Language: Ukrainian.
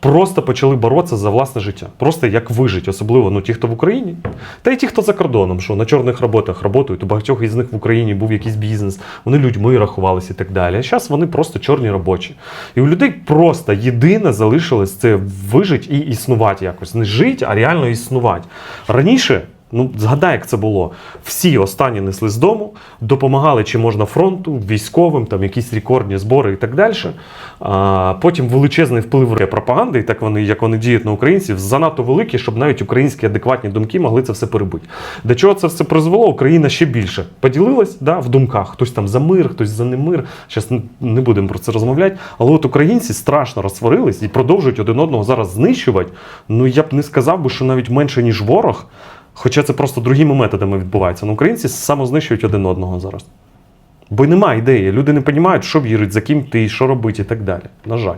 Просто почали боротися за власне життя. Просто як вижити, особливо ну, ті, хто в Україні, та й ті, хто за кордоном, що на чорних роботах працюють, у багатьох із них в Україні був якийсь бізнес, вони людьми рахувалися і так далі. А зараз вони просто чорні робочі. І у людей просто єдине залишилось це вижити і існувати якось. Не жити, а реально існувати. Раніше. Ну, згадай, як це було. Всі останні несли з дому, допомагали чи можна фронту, військовим, там якісь рекордні збори і так далі. А, потім величезний вплив пропаганди, і так вони, як вони діють на українців, занадто великий, щоб навіть українські адекватні думки могли це все перебити. До чого це все призвело? Україна ще більше поділилась да, в думках. Хтось там за мир, хтось за немир. Зараз не будемо про це розмовляти. Але от українці страшно розсварились і продовжують один одного зараз знищувати. Ну я б не сказав би, що навіть менше, ніж ворог. Хоча це просто другими методами відбувається. Ну, українці самознищують один одного зараз. Бо немає ідеї. Люди не розуміють, що вірить, за ким ти, що робити і так далі. На жаль.